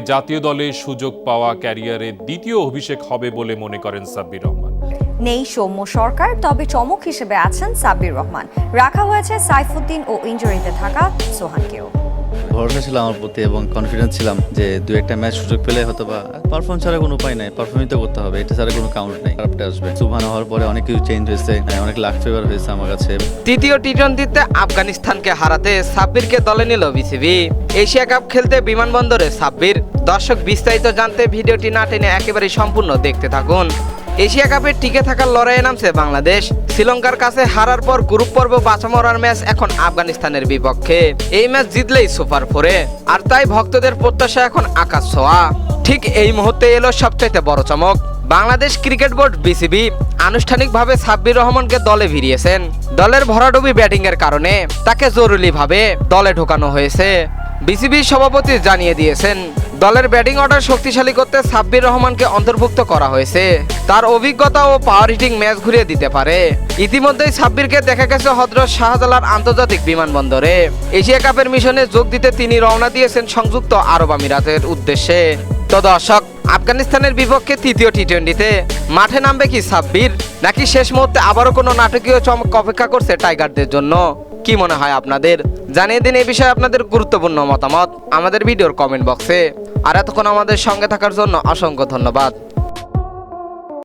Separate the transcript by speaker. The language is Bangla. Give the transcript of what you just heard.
Speaker 1: জাতীয় দলে সুযোগ পাওয়া ক্যারিয়ারে দ্বিতীয় অভিষেক হবে বলে মনে করেন সাব্বির রহমান।
Speaker 2: নেই সৌম্য সরকার, তবে চমক হিসেবে আছেন সাব্বির রহমান। রাখা হয়েছে সাইফুদ্দিন ও ইঞ্জুরিতে থাকা সোহানকেও।
Speaker 3: ভরসা ছিল আমার প্রতি এবং কনফিডেন্স ছিলাম যে দু একটা ম্যাচ সুযোগ পেলে হয়তো বা পারফর্ম ছাড়া কোনো উপায় নাই পারফর্মই তো করতে হবে এটা ছাড়া কোনো কাউন্ট নেই। খারাপটা আসবে। সুভান হওয়ার পরে অনেক কিছু চেঞ্জ হয়েছে হ্যাঁ, অনেক লাখ ফেভার হয়েছে আমার কাছে।
Speaker 4: তৃতীয় টি টোয়েন্টিতে আফগানিস্তানকে হারাতে সাব্বিরকে দলে নিল বিসিবি এশিয়া কাপ খেলতে বিমানবন্দরে সাব্বির। দর্শক বিস্তারিত জানতে ভিডিওটি না টেনে একেবারে সম্পূর্ণ দেখতে থাকুন। এশিয়া কাপে টিকে থাকার লড়াইয়ে নামছে বাংলাদেশ। শ্রীলঙ্কার কাছে হারার পর গ্রুপ পর্ব বাছা মরার ম্যাচ এখন আফগানিস্তানের বিপক্ষে। এই ম্যাচ জিতলেই সুপার ফোরে। আর তাই ভক্তদের প্রত্যাশা এখন আকাশ ছোঁয়া। ঠিক এই মুহূর্তে এলো সবচাইতে বড় চমক। বাংলাদেশ ক্রিকেট বোর্ড বিসিবি আনুষ্ঠানিকভাবে সাব্বির রহমানকে দলে ভিড়িয়েছেন। দলের ভরাডুবি ব্যাটিংয়ের কারণে তাকে জরুরিভাবে দলে ঢোকানো হয়েছে। বিসিবি সভাপতি জানিয়ে দিয়েছেন, দলের ব্যাটিং অর্ডার শক্তিশালী করতে সাব্বির রহমানকে অন্তর্ভুক্ত করা হয়েছে। তার অভিজ্ঞতা ও পাওয়ার হিটিং ম্যাচ ঘুরিয়ে দিতে পারে। ইতিমধ্যেই সাব্বিরকে দেখা গেছে হজরত শাহজালাল আন্তর্জাতিক বিমানবন্দরে। এশিয়া কাপের মিশনে যোগ দিতে তিনি রওনা দিয়েছেন সংযুক্ত আরব আমিরাতের উদ্দেশ্যে। তো দর্শক, আফগানিস্তানের বিপক্ষে তৃতীয় টি টোয়েন্টিতে মাঠে নামবে কি সাব্বির? নাকি শেষ মুহূর্তে আবারও কোনো নাটকীয় চমক অপেক্ষা করছে টাইগারদের জন্য? কি মনে হয় আপনাদের? জানিয়ে দিন এই বিষয়ে আপনাদের গুরুত্বপূর্ণ মতামত আমাদের ভিডিওর কমেন্ট বক্সে আর এতক্ষণ আমাদের সঙ্গে থাকার জন্য অসংখ্য ধন্যবাদ।